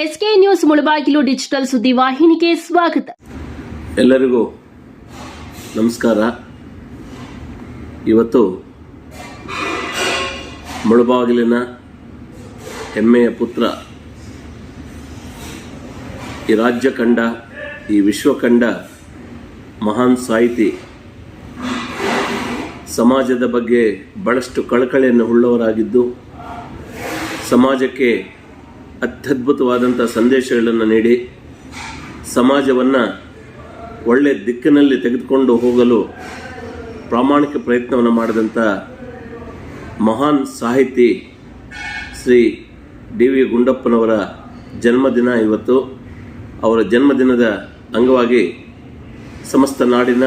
SK news Mulbagal digital ಸುದ್ದಿ ವಾಹಿನಿಗೆ ಸ್ವಾಗತ. ಎಲ್ಲರಿಗೂ ನಮಸ್ಕಾರ. ಇವತ್ತು ಮುಳಬಾಗಿಲಿನ ಹೆಮ್ಮೆಯ ಪುತ್ರ ಈ ರಾಜ್ಯ ಕಂಡ, ಈ ವಿಶ್ವ ಕಂಡ ಮಹಾನ್ ಸಾಹಿತಿ ಸಮಾಜದ ಬಗ್ಗೆ ಬಹಳಷ್ಟು ಕಳಕಳಿಯನ್ನು ಉಳ್ಳವರಾಗಿದ್ದು, ಸಮಾಜಕ್ಕೆ ಅತ್ಯದ್ಭುತವಾದಂಥ ಸಂದೇಶಗಳನ್ನು ನೀಡಿ ಸಮಾಜವನ್ನು ಒಳ್ಳೆ ದಿಕ್ಕಿನಲ್ಲಿ ತೆಗೆದುಕೊಂಡು ಹೋಗಲು ಪ್ರಾಮಾಣಿಕ ಪ್ರಯತ್ನವನ್ನು ಮಾಡಿದಂಥ ಮಹಾನ್ ಸಾಹಿತಿ ಶ್ರೀ ಡಿ ವಿ ಗುಂಡಪ್ಪನವರ ಜನ್ಮದಿನ ಇವತ್ತು. ಅವರ ಜನ್ಮದಿನದ ಅಂಗವಾಗಿ ಸಮಸ್ತ ನಾಡಿನ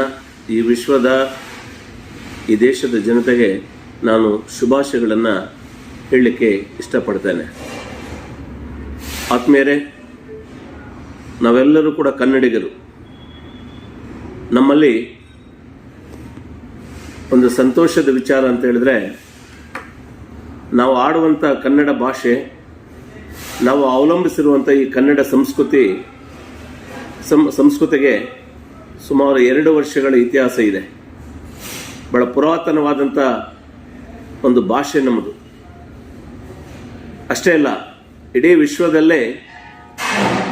ಈ ವಿಶ್ವದ, ಈ ದೇಶದ ಜನತೆಗೆ ನಾನು ಶುಭಾಶಯಗಳನ್ನು ಹೇಳಲಿಕ್ಕೆ ಇಷ್ಟಪಡ್ತೇನೆ. ಆತ್ಮೀಯರೇ, ನಾವೆಲ್ಲರೂ ಕೂಡ ಕನ್ನಡಿಗರು. ನಮ್ಮಲ್ಲಿ ಒಂದು ಸಂತೋಷದ ವಿಚಾರ ಅಂತ ಹೇಳಿದ್ರೆ, ನಾವು ಆಡುವಂಥ ಕನ್ನಡ ಭಾಷೆ, ನಾವು ಅವಲಂಬಿಸಿರುವಂಥ ಈ ಕನ್ನಡ ಸಂಸ್ಕೃತಿ ಸಂಸ್ಕೃತಿಗೆ ಸುಮಾರು ಎರಡು ವರ್ಷಗಳ ಇತಿಹಾಸ ಇದೆ. ಬಹಳ ಪುರಾತನವಾದಂಥ ಒಂದು ಭಾಷೆ ನಮ್ಮದು. ಅಷ್ಟೇ ಅಲ್ಲ ಇಡೀ ವಿಶ್ವದಲ್ಲೇ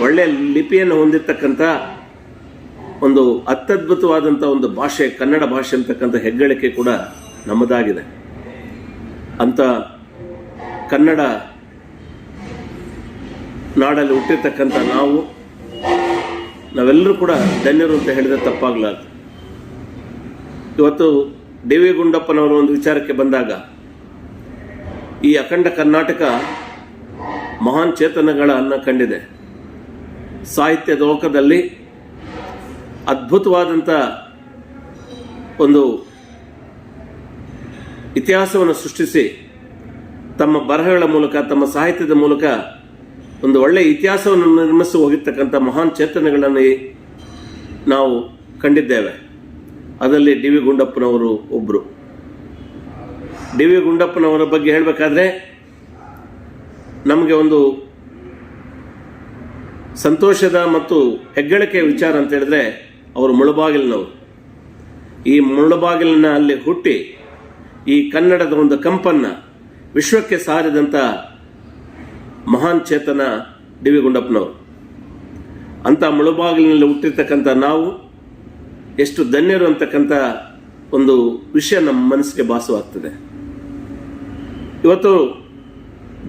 ಒಳ್ಳೆಯ ಲಿಪಿಯನ್ನು ಹೊಂದಿರತಕ್ಕಂಥ ಒಂದು ಅತ್ಯದ್ಭುತವಾದಂಥ ಒಂದು ಭಾಷೆ, ಕನ್ನಡ ಭಾಷೆ ಅಂತಕ್ಕಂಥ ಹೆಗ್ಗಳಿಕೆ ಕೂಡ ನಮ್ಮದಾಗಿದೆ. ಅಂತ ಕನ್ನಡ ನಾಡಲ್ಲಿ ಹುಟ್ಟಿರ್ತಕ್ಕಂಥ ನಾವು, ನಾವೆಲ್ಲರೂ ಕೂಡ ಧನ್ಯರು ಅಂತ ಹೇಳಿದ್ರೆ ತಪ್ಪಾಗಲಾರ್ದು. ಇವತ್ತು ಡಿ ವಿ ಗುಂಡಪ್ಪನವರ ಒಂದು ವಿಚಾರಕ್ಕೆ ಬಂದಾಗ, ಈ ಅಖಂಡ ಕರ್ನಾಟಕ ಮಹಾನ್ ಚೇತನಗಳನ್ನು ಕಂಡಿದೆ. ಸಾಹಿತ್ಯ ಲೋಕದಲ್ಲಿ ಅದ್ಭುತವಾದಂಥ ಒಂದು ಇತಿಹಾಸವನ್ನು ಸೃಷ್ಟಿಸಿ ತಮ್ಮ ಬರಹಗಳ ಮೂಲಕ, ತಮ್ಮ ಸಾಹಿತ್ಯದ ಮೂಲಕ ಒಂದು ಒಳ್ಳೆಯ ಇತಿಹಾಸವನ್ನು ನಿರ್ಮಿಸಿ ಹೋಗಿರ್ತಕ್ಕಂಥ ಮಹಾನ್ ಚೇತನಗಳನ್ನು ನಾವು ಕಂಡಿದ್ದೇವೆ. ಅದರಲ್ಲಿ ಡಿ ವಿ ಗುಂಡಪ್ಪನವರು ಒಬ್ಬರು ಡಿ ವಿ ಗುಂಡಪ್ಪನವರ ಬಗ್ಗೆ ಹೇಳಬೇಕಾದ್ರೆ ನಮಗೆ ಒಂದು ಸಂತೋಷದ ಮತ್ತು ಹೆಗ್ಗಳಿಕೆಯ ವಿಚಾರ ಅಂತ ಹೇಳಿದ್ರೆ ಅವರು ಮುಳುಬಾಗಿಲಿನವರು. ಈ ಮುಳುಬಾಗಿಲಿನ ಅಲ್ಲಿ ಹುಟ್ಟಿ ಈ ಕನ್ನಡದ ಒಂದು ಕಂಪನ್ನ ವಿಶ್ವಕ್ಕೆ ಸಾರಿದಂಥ ಮಹಾನ್ ಚೇತನ ಡಿ ವಿ ಗುಂಡಪ್ಪನವರು ಅಂಥ ಮುಳುಬಾಗಿಲಿನಲ್ಲಿ ಹುಟ್ಟಿರ್ತಕ್ಕಂಥ ನಾವು ಎಷ್ಟು ಧನ್ಯರು ಅಂತಕ್ಕಂಥ ಒಂದು ವಿಷಯ ನಮ್ಮ ಮನಸ್ಸಿಗೆ ಭಾಸವಾಗ್ತದೆ. ಇವತ್ತು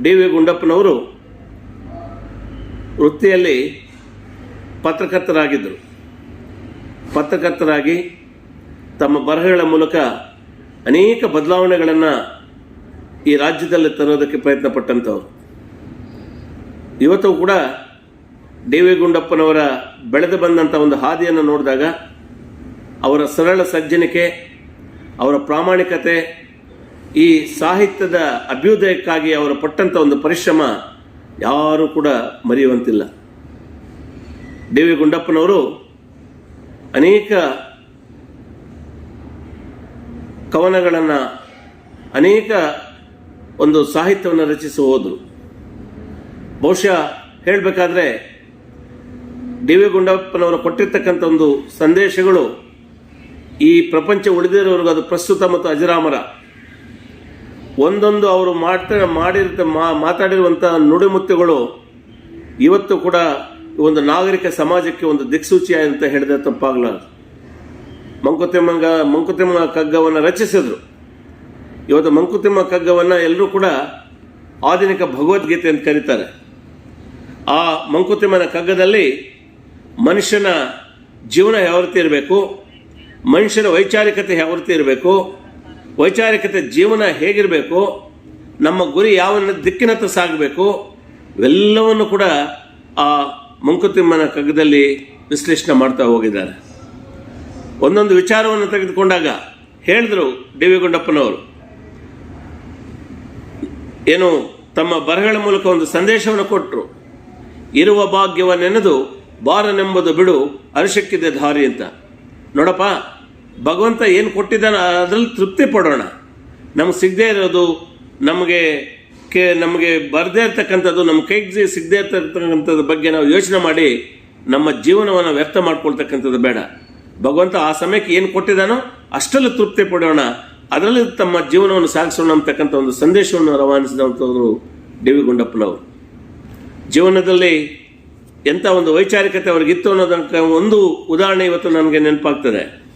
ಡಿ ವಿ ಗುಂಡಪ್ಪನವರು ವೃತ್ತಿಯಲ್ಲಿ ಪತ್ರಕರ್ತರಾಗಿದ್ದರು. ಪತ್ರಕರ್ತರಾಗಿ ತಮ್ಮ ಬರಹಗಳ ಮೂಲಕ ಅನೇಕ ಬದಲಾವಣೆಗಳನ್ನು ಈ ರಾಜ್ಯದಲ್ಲಿ ತರೋದಕ್ಕೆ ಪ್ರಯತ್ನ ಪಟ್ಟಂಥವ್ರು ಇವತ್ತು ಕೂಡ ಡಿ ವಿ ಗುಂಡಪ್ಪನವರ ಬೆಳೆದು ಬಂದಂಥ ಒಂದು ಹಾದಿಯನ್ನು ನೋಡಿದಾಗ ಅವರ ಸರಳ ಸಜ್ಜನಿಕೆ, ಅವರ ಪ್ರಾಮಾಣಿಕತೆ ಈ ಸಾಹಿತ್ಯದ ಅಭ್ಯುದಯಕ್ಕಾಗಿ ಅವರು ಪಟ್ಟಂಥ ಒಂದು ಪರಿಶ್ರಮ ಯಾರೂ ಕೂಡ ಮರೆಯುವಂತಿಲ್ಲ. ಡಿ ವಿ ಗುಂಡಪ್ಪನವರು ಅನೇಕ ಕವನಗಳನ್ನು, ಅನೇಕ ಒಂದು ಸಾಹಿತ್ಯವನ್ನು ರಚಿಸಿ ಹೋದರು. ಬಹುಶಃ ಹೇಳಬೇಕಾದ್ರೆ ಡಿ ವಿ ಗುಂಡಪ್ಪನವರು ಕೊಟ್ಟಿರ್ತಕ್ಕಂಥ ಒಂದು ಸಂದೇಶಗಳು ಈ ಪ್ರಪಂಚ ಉಳಿದಿರೋರ್ಗೂ ಅದು ಪ್ರಸ್ತುತ ಮತ್ತು ಅಜರಾಮರ. ಒಂದೊಂದು ಅವರು ಮಾಡ್ತಾ ಮಾಡಿರ್ತ ಮಾತಾಡಿರುವಂಥ ನುಡಿಮುತ್ತುಗಳು, ಇವತ್ತು ಕೂಡ ಒಂದು ನಾಗರಿಕ ಸಮಾಜಕ್ಕೆ ಒಂದು ದಿಕ್ಸೂಚಿ ಅಂತ ಹೇಳಿದ್ರೆ ತಪ್ಪಾಗಲಾರದು. ಮಂಕುತಿಮ್ಮಂಗ, ಮಂಕುತಿಮ್ಮ ಕಗ್ಗವನ್ನು ರಚಿಸಿದ್ರು. ಇವತ್ತು ಮಂಕುತಿಮ್ಮ ಕಗ್ಗವನ್ನು ಎಲ್ಲರೂ ಕೂಡ ಆಧುನಿಕ ಭಗವದ್ಗೀತೆ ಅಂತ ಕರೀತಾರೆ. ಆ ಮಂಕುತಿಮ್ಮನ ಕಗ್ಗದಲ್ಲಿ ಮನುಷ್ಯನ ಜೀವನ ಯಾವ ರೀತಿ ಇರಬೇಕು, ಮನುಷ್ಯನ ವೈಚಾರಿಕತೆ ಯಾವ ರೀತಿ ಇರಬೇಕು ವೈಚಾರಿಕತೆ ಜೀವನ ಹೇಗಿರಬೇಕು, ನಮ್ಮ ಗುರಿ ಯಾವ ದಿಕ್ಕಿನತ್ತ ಸಾಗಬೇಕು, ಇವೆಲ್ಲವನ್ನು ಕೂಡ ಆ ಮಂಕುತಿಮ್ಮನ ಕಗ್ಗದಲ್ಲಿ ವಿಶ್ಲೇಷಣೆ ಮಾಡ್ತಾ ಹೋಗಿದ್ದಾರೆ. ಒಂದೊಂದು ವಿಚಾರವನ್ನು ತೆಗೆದುಕೊಂಡಾಗ ಹೇಳಿದ್ರು ಡಿ ಏನು, ತಮ್ಮ ಬರಹಗಳ ಮೂಲಕ ಒಂದು ಸಂದೇಶವನ್ನು ಕೊಟ್ಟರು ಇರುವ ಭಾಗ್ಯವನ್ನೆನೆದು ಬಾರನೆಂಬುದು ಬಿಡು ಅರಿಶಕ್ಕಿದೆ ದಾರಿ ಅಂತ. ನೋಡಪ್ಪ ಭಗವಂತ ಏನು ಕೊಟ್ಟಿದ್ದಾನೆ ಅದರಲ್ಲಿ ತೃಪ್ತಿ ಪಡೋಣ. ನಮ್ಗೆ ಸಿಗದೇ ಇರೋದು, ನಮಗೆ ಕೆ, ನಮಗೆ ಬರದೇ ಇರ್ತಕ್ಕಂಥದ್ದು ನಮ್ಮ ಕೈಗೆ ಸಿಗದೇ ಇರ್ತಕ್ಕಂಥದ್ರ ಬಗ್ಗೆ ನಾವು ಯೋಚನೆ ಮಾಡಿ, ನಮ್ಮ ಜೀವನವನ್ನು ವ್ಯರ್ಥ ಮಾಡ್ಕೊಳ್ತಕ್ಕಂಥದ್ದು ಬೇಡ. ಭಗವಂತ ಆ ಸಮಯಕ್ಕೆ ಏನು ಕೊಟ್ಟಿದ್ದಾನೋ ಅಷ್ಟರಲ್ಲಿ ತೃಪ್ತಿ ಪಡೋಣ. ಅದರಲ್ಲಿ ತಮ್ಮ ಜೀವನವನ್ನು ಸಾಗಿಸೋಣ ಅಂತಕ್ಕಂಥ ಒಂದು ಸಂದೇಶವನ್ನು ರವಾನಿಸಿದಂಥವರು ಡಿ ವಿ ಗುಂಡಪ್ಪನವರು. ಜೀವನದಲ್ಲಿ ಎಂಥ ಒಂದು ವೈಚಾರಿಕತೆ ಅವ್ರಿಗಿತ್ತು ಅನ್ನೋದಕ್ಕೆ ಒಂದು ಉದಾಹರಣೆ ಇವತ್ತು ನನಗೆ ನೆನಪಾಗ್ತದೆ.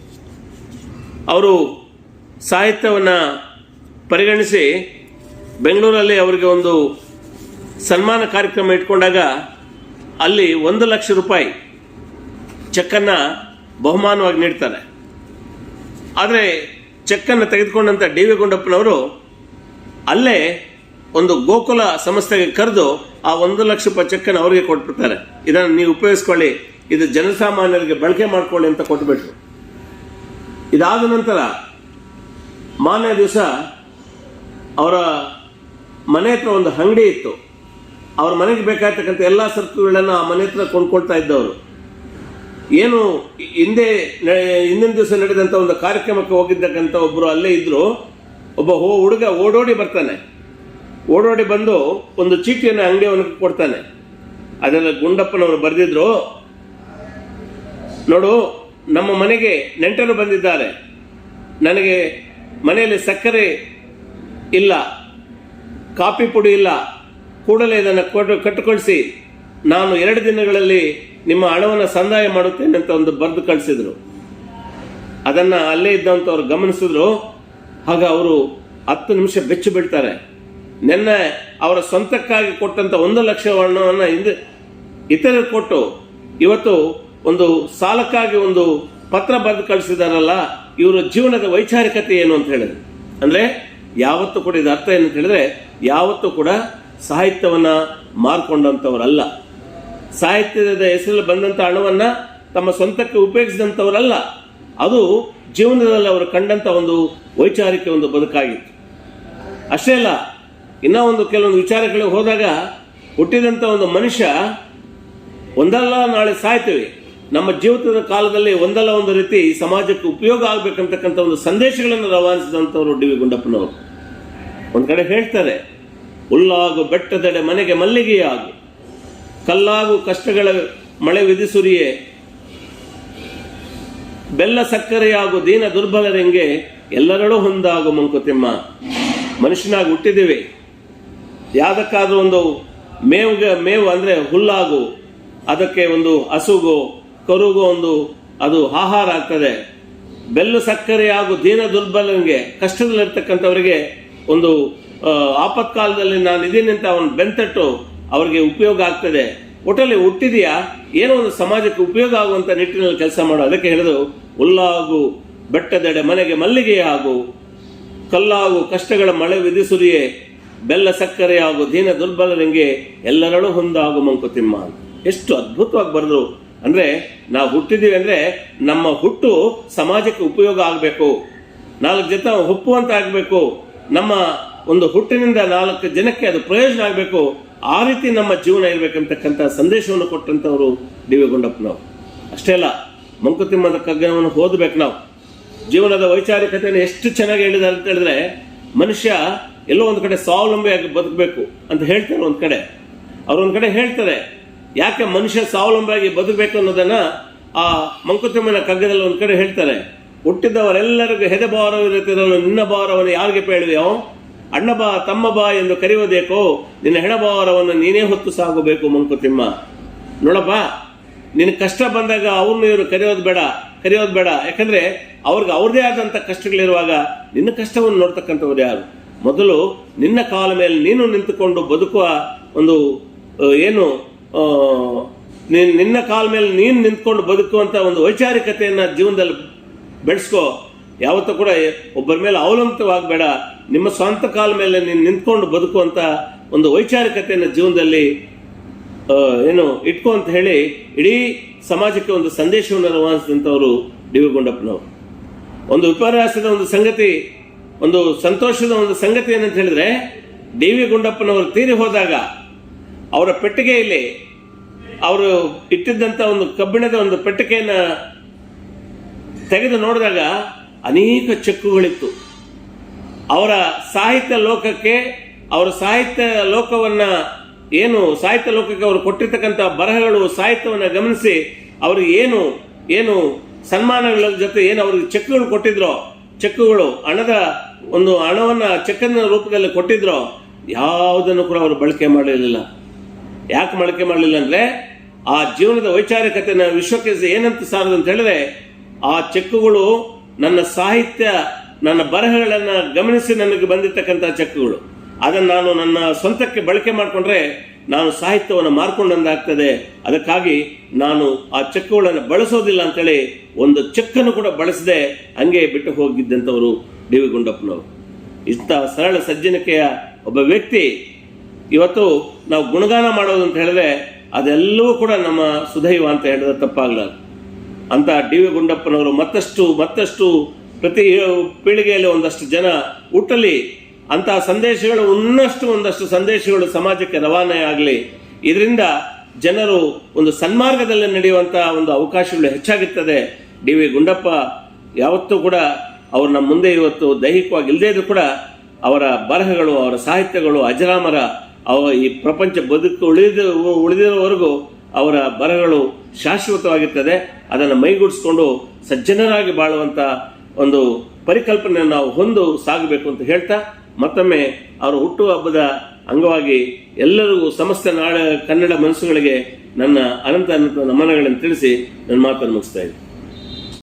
ಅವರು ಸಾಹಿತ್ಯವನ್ನು ಪರಿಗಣಿಸಿ ಬೆಂಗಳೂರಲ್ಲಿ ಅವರಿಗೆ ಒಂದು ಸನ್ಮಾನ ಕಾರ್ಯಕ್ರಮ ಇಟ್ಕೊಂಡಾಗ ಅಲ್ಲಿ ಒಂದು ಲಕ್ಷ ರೂಪಾಯಿ ಚೆಕ್ಕನ್ನು ಬಹುಮಾನವಾಗಿ ನೀಡ್ತಾರೆ. ಆದರೆ ಚೆಕ್ಕನ್ನು ತೆಗೆದುಕೊಂಡಂಥ ಡಿ ವಿ ಗುಂಡಪ್ಪನವರು ಅಲ್ಲೇ ಒಂದು ಗೋಕುಲ ಸಂಸ್ಥೆಗೆ ಕರೆದು ಆ ಒಂದು ಲಕ್ಷ ರೂಪಾಯಿ ಚೆಕ್ಕನ್ನು ಅವರಿಗೆ ಕೊಟ್ಬಿಡ್ತಾರೆ. ಇದನ್ನು ನೀವು ಉಪಯೋಗಿಸ್ಕೊಳ್ಳಿ, ಇದು ಜನಸಾಮಾನ್ಯರಿಗೆ ಬಳಕೆ ಮಾಡ್ಕೊಳ್ಳಿ ಅಂತ ಕೊಟ್ಬಿಟ್ರು. ಇದಾದ ನಂತರ ಮಾನ್ಯ ದಿವಸ ಅವರ ಮನೆ ಹತ್ರ ಒಂದು ಅಂಗಡಿ ಇತ್ತು. ಅವ್ರ ಮನೆಗೆ ಬೇಕಾಗ್ತಕ್ಕಂಥ ಎಲ್ಲ ಸರಕುಗಳನ್ನು ಆ ಮನೆ ಹತ್ರ ಕೊಂಡ್ಕೊಳ್ತಾ ಇದ್ದವರು. ಏನು ಹಿಂದೆ ಹಿಂದಿನ ದಿವಸ ನಡೆದಂಥ ಒಂದು ಕಾರ್ಯಕ್ರಮಕ್ಕೆ ಹೋಗಿದ್ದಕ್ಕಂಥ ಒಬ್ಬರು ಅಲ್ಲೇ ಇದ್ದರು ಒಬ್ಬ ಹೋ, ಹುಡುಗ ಓಡೋಡಿ ಬರ್ತಾನೆ. ಓಡೋಡಿ ಬಂದು ಒಂದು ಚೀಟಿಯನ್ನು ಅಂಗಡಿಯವನಿಗೆ ಕೊಡ್ತಾನೆ. ಅದೆಲ್ಲ ಗುಂಡಪ್ಪನವರು ಬರೆದಿದ್ರು. ನೋಡು ನಮ್ಮ ಮನೆಗೆ ನೆಂಟರು ಬಂದಿದ್ದಾರೆ. ನನಗೆ ಮನೆಯಲ್ಲಿ ಸಕ್ಕರೆ ಇಲ್ಲ, ಕಾಫಿ ಪುಡಿ ಇಲ್ಲ. ಕೂಡಲೇ ಇದನ್ನು ಕೊಟ್ಟು ಕಟ್ಟುಕೊಳಿಸಿ. ನಾನು ಎರಡು ದಿನಗಳಲ್ಲಿ ನಿಮ್ಮ ಹಣವನ್ನು ಸಂದಾಯ ಮಾಡುತ್ತೇನೆ ಅಂತ ಒಂದು ಬರೆದು ಕಳಿಸಿದ್ರು. ಅದನ್ನು ಅಲ್ಲೇ ಇದ್ದಂಥವ್ರು ಗಮನಿಸಿದ್ರು. ಆಗ ಅವರು ಹತ್ತು ನಿಮಿಷ ಬೆಚ್ಚು ಬಿಡ್ತಾರೆ ನಿನ್ನೆ ಅವರ ಸ್ವಂತಕ್ಕಾಗಿ ಕೊಟ್ಟಂತ ಒಂದು ಲಕ್ಷ ಹಣವನ್ನು ಹಿಂದೆ ಇತರರು ಕೊಟ್ಟು ಇವತ್ತು ಒಂದು ಸಾಲಕ್ಕಾಗಿ ಒಂದು ಪತ್ರ ಬರೆದು ಕಳಿಸಿದಾರಲ್ಲ, ಇವರ ಜೀವನದ ವೈಚಾರಿಕತೆ ಏನು ಅಂತ ಹೇಳಿದ್ರು. ಅಂದ್ರೆ ಯಾವತ್ತೂ ಕೂಡ ಇದು ಅರ್ಥ ಏನು ಅಂತ ಹೇಳಿದ್ರೆ, ಯಾವತ್ತೂ ಕೂಡ ಸಾಹಿತ್ಯವನ್ನ ಮಾರ್ಕೊಂಡಂಥವರಲ್ಲ. ಸಾಹಿತ್ಯದ ಹೆಸರಲ್ಲಿ ಬಂದಂಥ ಹಣವನ್ನು ತಮ್ಮ ಸ್ವಂತಕ್ಕೆ ಉಪಯೋಗಿಸಿದಂಥವರಲ್ಲ. ಅದು ಜೀವನದಲ್ಲಿ ಅವರು ಕಂಡಂಥ ಒಂದು ವೈಚಾರಿಕ ಒಂದು ಬದುಕಾಗಿತ್ತು. ಅಷ್ಟೇ ಅಲ್ಲ, ಇನ್ನೂ ಒಂದು ಕೆಲವೊಂದು ವಿಚಾರಗಳಿಗೆ ಹೋದಾಗ ಹುಟ್ಟಿದಂಥ ಒಂದು ಮನುಷ್ಯ, ಒಂದಲ್ಲ ನಾಳೆ ಸಾಯ್ತೇವೆ. ನಮ್ಮ ಜೀವಿತದ ಕಾಲದಲ್ಲಿ ಒಂದಲ್ಲ ಒಂದು ರೀತಿ ಈ ಸಮಾಜಕ್ಕೆ ಉಪಯೋಗ ಆಗ್ಬೇಕಂತಕ್ಕಂಥ ಒಂದು ಸಂದೇಶಗಳನ್ನು ರವಾನಿಸಿದಂಥವ್ರು ಡಿ ವಿ ಗುಂಡಪ್ಪನವರು. ಒಂದು ಕಡೆ ಹೇಳ್ತಾರೆ, ಹುಲ್ಲಾಗು ಬೆಟ್ಟದೆಡೆ ಮನೆಗೆ ಮಲ್ಲಿಗೆಯಾಗು, ಕಲ್ಲಾಗು ಕಷ್ಟಗಳ ಮಳೆ ವಿಧಿಸುರಿಯೇ, ಬೆಲ್ಲ ಸಕ್ಕರೆಯಾಗು ದೀನ ದುರ್ಬಲರೆಂಗೆ ಎಲ್ಲರಲ್ಲೂ ಹೊಂದಾಗು ಮಂಕುತಿಮ್ಮ, ಮನುಷ್ಯನಾಗಿ ಹುಟ್ಟಿದ್ದೀವಿ ಯಾವುದಕ್ಕಾದ್ರೂ ಒಂದು ಮೇವುಗೆ ಮೇವು ಅಂದರೆ ಹುಲ್ಲಾಗು, ಅದಕ್ಕೆ ಒಂದು ಹಸುಗು ಕರುಗು ಒಂದು, ಅದು ಆಹಾರ ಆಗ್ತದೆ. ಬೆಲ್ಲು ಸಕ್ಕರೆ ಹಾಗೂ ದೀನ ದುರ್ಬಲನಿಗೆ ಕಷ್ಟದಲ್ಲಿರ್ತಕ್ಕಂಥವರಿಗೆ ಒಂದು ಆಪತ್ಕಾಲದಲ್ಲಿ ನಾನು ಇದೀನಿ ಅಂತ ಅವನು ಬೆಂತಟ್ಟು ಅವರಿಗೆ ಉಪಯೋಗ ಆಗ್ತದೆ. ಒಟ್ಟಲ್ಲಿ ಹುಟ್ಟಿದೆಯಾ? ಏನೋ ಒಂದು ಸಮಾಜಕ್ಕೆ ಉಪಯೋಗ ಆಗುವಂತ ನಿಟ್ಟಿನಲ್ಲಿ ಕೆಲಸ ಮಾಡೋ. ಅದಕ್ಕೆ ಹೇಳಿದು ಹುಲ್ಲಾಗು, ಬೆಟ್ಟದೆಡೆ ಮನೆಗೆ ಮಲ್ಲಿಗೆ ಆಗು, ಕಲ್ಲಾಗು ಕಷ್ಟಗಳ ಮಳೆ ವಿಧಿಸುರಿಯೇ, ಬೆಲ್ಲ ಸಕ್ಕರೆ ಹಾಗೂ ದೀನ ದುರ್ಬಲರಿಗೆ ಎಲ್ಲರಳು ಹೊಂದಾಗು ಮಂಕುತಿಮ್ಮ ಎಷ್ಟು ಅದ್ಭುತವಾಗಿ ಬರೆದ್ರು. ಅಂದ್ರೆ ನಾವು ಹುಟ್ಟಿದ್ದೀವಿ ಅಂದ್ರೆ ನಮ್ಮ ಹುಟ್ಟು ಸಮಾಜಕ್ಕೆ ಉಪಯೋಗ ಆಗಬೇಕು. ನಾಲ್ಕು ಜನ ಒಪ್ಪುವಂತ ಆಗಬೇಕು. ನಮ್ಮ ಒಂದು ಹುಟ್ಟಿನಿಂದ ನಾಲ್ಕು ಜನಕ್ಕೆ ಅದು ಪ್ರಯೋಜನ ಆಗಬೇಕು. ಆ ರೀತಿ ನಮ್ಮ ಜೀವನ ಇರಬೇಕಂತಕ್ಕಂಥ ಸಂದೇಶವನ್ನು ಕೊಟ್ಟಂತವರು ಡಿ ವಿ ಅಷ್ಟೇ ಅಲ್ಲ, ಮಂಕುತಿಮ್ಮನ ಕಗ್ಗನವನ್ನು ಓದಬೇಕು ನಾವು. ಜೀವನದ ವೈಚಾರಿಕತೆಯನ್ನು ಎಷ್ಟು ಚೆನ್ನಾಗಿ ಹೇಳಿದ್ದಾರೆ ಅಂತ ಹೇಳಿದ್ರೆ, ಮನುಷ್ಯ ಎಲ್ಲೋ ಒಂದು ಕಡೆ ಸ್ವಾವಲಂಬಿಯಾಗಿ ಬದುಕಬೇಕು ಅಂತ ಹೇಳ್ತಾರೆ ಒಂದು ಕಡೆ. ಅವ್ರು ಒಂದ್ ಕಡೆ ಹೇಳ್ತಾರೆ ಯಾಕೆ ಮನುಷ್ಯ ಸ್ವಾವಲಂಬಿಯಾಗಿ ಬದುಕಬೇಕು ಅನ್ನೋದನ್ನ ಆ ಮಂಕುತಿಮ್ಮನ ಕಗ್ಗದಲ್ಲಿ ಒಂದು ಕಡೆ ಹೇಳ್ತಾರೆ. ಹುಟ್ಟಿದವರೆಲ್ಲರಿಗೂ ಹೆದೆ ಭಾರವಿರುತ್ತಿರಲು ನಿನ್ನ ಭಾರವನ್ನು ಯಾರಿಗೆ ಬೇಡವೆಯೋ ಅಣ್ಣ ಬಾ, ತಮ್ಮ ಬಾ ಎಂದು ಕರೆಯುವುದೇಕೋ? ನಿನ್ನ ಹೆಣಭಾರವನ್ನು ನೀನೇ ಹೊತ್ತು ಸಾಗಬೇಕು ಮಂಕುತಿಮ್ಮ. ನೋಡಪ್ಪ ನಿನ್ನ ಕಷ್ಟ ಬಂದಾಗ ಅವ್ರನ್ನ ಇವರು ಕರೆಯೋದು ಬೇಡ ಕರೆಯೋದು ಬೇಡ. ಯಾಕಂದ್ರೆ ಅವ್ರಿಗೆ ಅವ್ರದೇ ಆದಂತ ಕಷ್ಟಗಳಿರುವಾಗ ನಿನ್ನ ಕಷ್ಟವನ್ನು ನೋಡ್ತಕ್ಕಂಥವ್ರು ಯಾರು? ಮೊದಲು ನಿನ್ನ ಕಾಲ ಮೇಲೆ ನೀನು ನಿಂತುಕೊಂಡು ಬದುಕುವ ಒಂದು ಏನು ನಿನ್- ನಿನ್ನ ಕಾಲ ಮೇಲೆ ನೀನು ನಿಂತ್ಕೊಂಡು ಬದುಕುವಂಥ ಒಂದು ವೈಚಾರಿಕತೆಯನ್ನು ಜೀವನದಲ್ಲಿ ಬೆಳೆಸ್ಕೋ. ಯಾವತ್ತೂ ಕೂಡ ಒಬ್ಬರ ಮೇಲೆ ಅವಲಂಬಿತವಾಗಬೇಡ. ನಿಮ್ಮ ಸ್ವಂತ ಕಾಲ ಮೇಲೆ ನೀನು ನಿಂತ್ಕೊಂಡು ಬದುಕುವಂಥ ಒಂದು ವೈಚಾರಿಕತೆಯನ್ನು ಜೀವನದಲ್ಲಿ ಏನು ಇಟ್ಕೋ ಅಂತ ಹೇಳಿ ಇಡೀ ಸಮಾಜಕ್ಕೆ ಒಂದು ಸಂದೇಶವನ್ನು ರವಾನಿಸಿದಂಥವರು ಡಿ ವಿ ಗುಂಡಪ್ಪನವರು ಒಂದು ವಿಪರ್ಯಾಸದ ಒಂದು ಸಂಗತಿ, ಒಂದು ಸಂತೋಷದ ಒಂದು ಸಂಗತಿ ಏನಂತ ಹೇಳಿದ್ರೆ ಡಿ ವಿ ಗುಂಡಪ್ಪನವರು ತೀರಿ ಹೋದಾಗ ಅವರ ಪೆಟ್ಟಿಗೆಯಲ್ಲಿ ಅವರು ಇಟ್ಟಿದ್ದಂಥ ಒಂದು ಕಬ್ಬಿಣದ ಒಂದು ಪೆಟ್ಟಿಗೆಯನ್ನ ತೆಗೆದು ನೋಡಿದಾಗ ಅನೇಕ ಚೆಕ್ಕುಗಳಿತ್ತು. ಅವರ ಸಾಹಿತ್ಯ ಲೋಕಕ್ಕೆ, ಅವರ ಸಾಹಿತ್ಯ ಲೋಕವನ್ನ ಏನು, ಸಾಹಿತ್ಯ ಲೋಕಕ್ಕೆ ಅವರು ಕೊಟ್ಟಿರ್ತಕ್ಕಂಥ ಬರಹಗಳು, ಸಾಹಿತ್ಯವನ್ನು ಗಮನಿಸಿ ಅವರು ಏನು ಏನು ಸನ್ಮಾನಗಳ ಜೊತೆ ಏನು ಅವ್ರಿಗೆ ಚೆಕ್ಗಳು ಕೊಟ್ಟಿದ್ರೋ ಚೆಕ್ಗಳು ಹಣದ ಒಂದು ಹಣವನ್ನು ಚೆಕ್ಕನ್ನ ರೂಪದಲ್ಲಿ ಕೊಟ್ಟಿದ್ರೋ, ಯಾವುದನ್ನು ಕೂಡ ಅವರು ಬಳಕೆ ಮಾಡಲಿಲ್ಲ. ಯಾಕೆ ಬಳಕೆ ಮಾಡಲಿಲ್ಲ ಅಂದ್ರೆ ಆ ಜೀವನದ ವೈಚಾರಿಕತೆನ ವಿಶ್ವಕ್ಕೆ ಏನಂತ ಸಾರದು ಅಂತ ಹೇಳಿದ್ರೆ, ಆ ಚೆಕ್ಕುಗಳು ನನ್ನ ಸಾಹಿತ್ಯ, ನನ್ನ ಬರಹಗಳನ್ನು ಗಮನಿಸಿ ನನಗೆ ಬಂದಿರತಕ್ಕಂಥ ಚೆಕ್ಕುಗಳು. ಅದನ್ನು ನಾನು ನನ್ನ ಸ್ವಂತಕ್ಕೆ ಬಳಕೆ ಮಾಡಿಕೊಂಡ್ರೆ ನಾನು ಸಾಹಿತ್ಯವನ್ನು ಮಾರ್ಕೊಂಡಂದಾಗ್ತದೆ ಅದಕ್ಕಾಗಿ ನಾನು ಆ ಚೆಕ್ಕುಗಳನ್ನು ಬಳಸೋದಿಲ್ಲ ಅಂತೇಳಿ ಒಂದು ಚೆಕ್ಕನ್ನು ಕೂಡ ಬಳಸದೆ ಹಂಗೆ ಬಿಟ್ಟು ಹೋಗಿದ್ದಂಥವರು ಡಿ ಗುಂಡಪ್ಪನವರು. ಇಂಥ ಸರಳ ಸಜ್ಜನಿಕೆಯ ಒಬ್ಬ ವ್ಯಕ್ತಿ ಇವತ್ತು ನಾವು ಗುಣಗಾನ ಮಾಡೋದು ಅಂತ ಹೇಳಿದ್ರೆ ಅದೆಲ್ಲವೂ ಕೂಡ ನಮ್ಮ ಸುದೈವ ಅಂತ ಹೇಳಿದ್ರೆ ತಪ್ಪಾಗಲಾರದು. ಅಂತ ಡಿ ವಿ ಗುಂಡಪ್ಪನವರು ಮತ್ತಷ್ಟು ಮತ್ತಷ್ಟು ಪ್ರತಿ ಪೀಳಿಗೆಯಲ್ಲಿ ಒಂದಷ್ಟು ಜನ ಹುಟ್ಟಲಿ ಅಂತಹ ಸಂದೇಶಗಳು ಇನ್ನಷ್ಟು ಒಂದಷ್ಟು ಸಂದೇಶಗಳು ಸಮಾಜಕ್ಕೆ ರವಾನೆ ಆಗಲಿ. ಇದರಿಂದ ಜನರು ಒಂದು ಸನ್ಮಾರ್ಗದಲ್ಲಿ ನಡೆಯುವಂತಹ ಒಂದು ಅವಕಾಶಗಳು ಹೆಚ್ಚಾಗುತ್ತದೆ. ಡಿ ವಿ ಗುಂಡಪ್ಪ ಯಾವತ್ತೂ ಕೂಡ ಅವ್ರ ನಮ್ಮ ಮುಂದೆ ಇವತ್ತು ದೈಹಿಕವಾಗಿ ಇಲ್ಲದೇ ಕೂಡ ಅವರ ಬರಹಗಳು, ಅವರ ಸಾಹಿತ್ಯಗಳು, ಅಜರಾಮರ ಅವ ಈ ಪ್ರಪಂಚ ಬದುಕು ಉಳಿದ, ಉಳಿದಿರೋವರೆಗೂ ಅವರ ಬರಗಳು ಶಾಶ್ವತವಾಗಿರ್ತದೆ. ಅದನ್ನು ಮೈಗೂಡಿಸ್ಕೊಂಡು ಸಜ್ಜನರಾಗಿ ಬಾಳುವಂತ ಒಂದು ಪರಿಕಲ್ಪನೆ ನಾವು ಹೊಂದು ಸಾಗಬೇಕು ಅಂತ ಹೇಳ್ತಾ, ಮತ್ತೊಮ್ಮೆ ಅವರ ಹುಟ್ಟುಹಬ್ಬದ ಅಂಗವಾಗಿ ಎಲ್ಲರಿಗೂ ಸಮಸ್ತ ನಾಡ ಕನ್ನಡ ಮನಸ್ಸುಗಳಿಗೆ ನನ್ನ ಅನಂತ ಅನಂತ ನಮನಗಳನ್ನು ತಿಳಿಸಿ ನನ್ನ ಮಾತನ್ನು ಮುಗಿಸ್ತಾ ಇದ್ದೀನಿ.